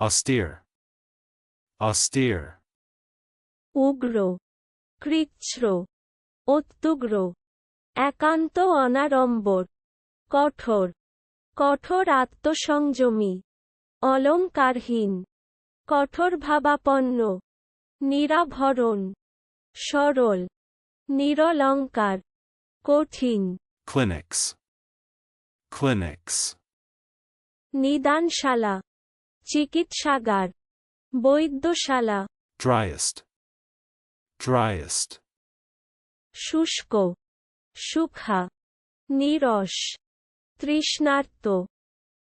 Austere. Austere. উগ্র কৃচ্ছ্র অত্যুগ্র একান্ত অনাড়ম্বর কঠোর কঠোর আত্মসংযমী অলঙ্কারহীন কঠোর ভাবাপন্ন নিরাভরণ সরল নিরলঙ্কার কঠিন Clinics. Clinics. নিদানশালা চিকিৎসাগার বৈদ্যশালা Driest. Driest. শুষ্ক সুখা নিরস তৃষ্ণার্ত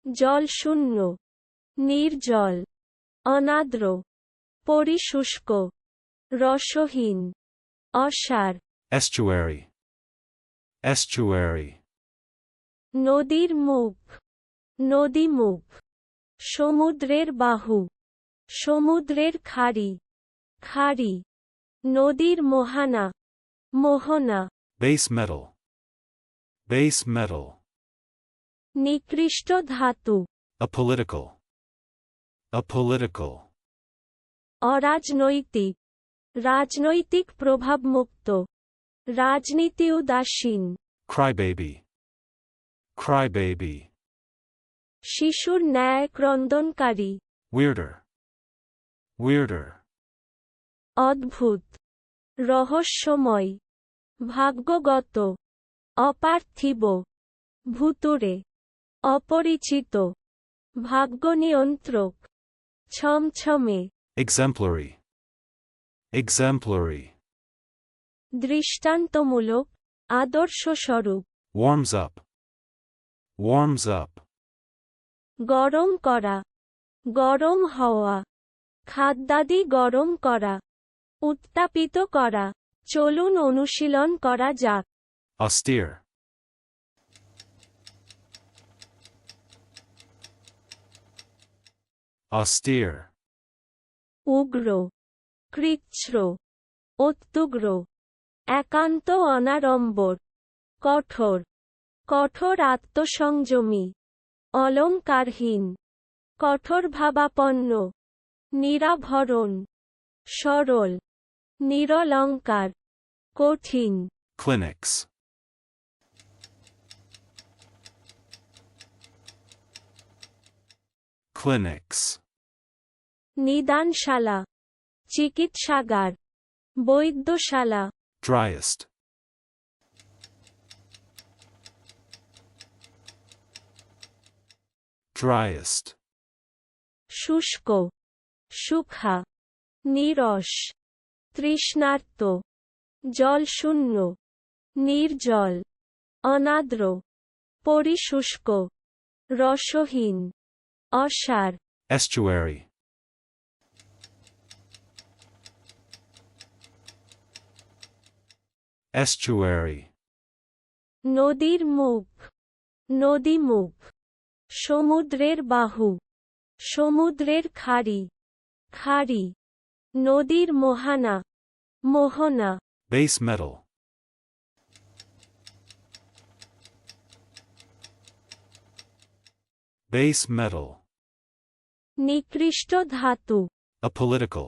জলশূন্য নির্জল অনাদ্র পরিশুষ্ক রসহীন অসার Estuary. Estuary. নদীর মুখ নদীমুখ সমুদ্রের বাহু সমুদ্রের খাড়ি খাড়ি নদীর মোহানা মোহনা Base metal. Base metal. নিকৃষ্ট ধাতু Apolitical. Apolitical. অরাজনৈতিক রাজনৈতিক প্রভাবমুক্ত রাজনীতি উদাসীন Crybaby. Crybaby. শিশুর ন্যায় ক্রন্দনকারী Weirder. Weirder. অদ্ভুত রহস্যময় ভাগ্যগত অপার্থিব ভুতুরে অপরিচিত ভাগ্যনিয়ন্ত্রক ছমছমে Exemplary. Exemplary. দৃষ্টান্তমূলক আদর্শস্বরূপ Warms up. Warms up. গরম করা। গরম হওয়া। খাদ্যাদি গরম করা। উত্তাপিত করা। চলুন অনুশীলন করা যাক। Austere. Austere. উগ্র। কৃচ্ছ্র অত্যুগ্র একান্ত অনাড়ম্বর। কঠোর। কঠোর আত্মসংযমী। অলঙ্কারহীন কঠোর ভাবাপন্ন নিরাভরণ সরল নিরলঙ্কার কঠিন Clinics. Clinics. নিদানশালা চিকিৎসাগার বৈদ্যশালা Driest. Driest. শুষ্ক সুখা নিরস তৃষ্ণার্ত জলশূন্য নির্জল অনাদ্র পরিশুষ্ক রসহীন অসার Estuary. Estuary. নদীর মুখ নদীমুখ সমুদ্রের বাহু সমুদ্রের খাড়ি খাড়ি নদীর মোহানা মোহনা Base metal. Base metal. নিকৃষ্ট ধাতু Apolitical.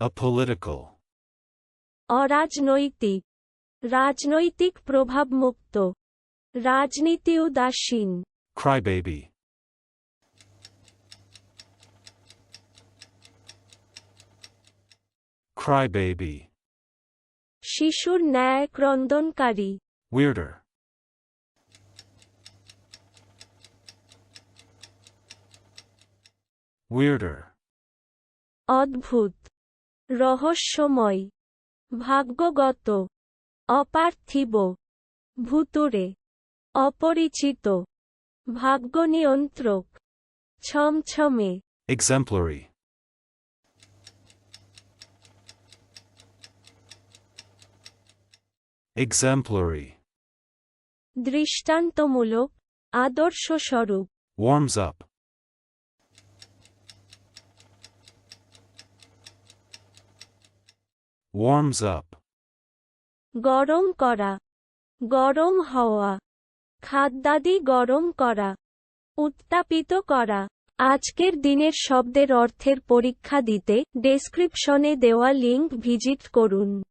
Apolitical. অরাজনৈতিক রাজনৈতিক প্রভাবমুক্ত রাজনীতি উদাসীন Crybaby. Crybaby. শিশুর ন্যায় ক্রন্দনকারী Weirder. Weirder. অদ্ভুত রহস্যময় ভাগ্যগত অপার্থিব ভুতুরে অপরিচিত ভাগ্য ভাগ্যনিয়ন্ত্রক ছমছমে Exemplary. Exemplary. দৃষ্টান্তমূলক আদর্শস্বরূপ Warms up. Warms up. গরম করা। গরম হওয়া। খাদ্যাদি গরম করা। উত্তাপিত করা। আজকের দিনের শব্দের অর্থের পরীক্ষা দিতে ডেসক্রিপশনে দেওয়া লিঙ্ক ভিজিট করুন।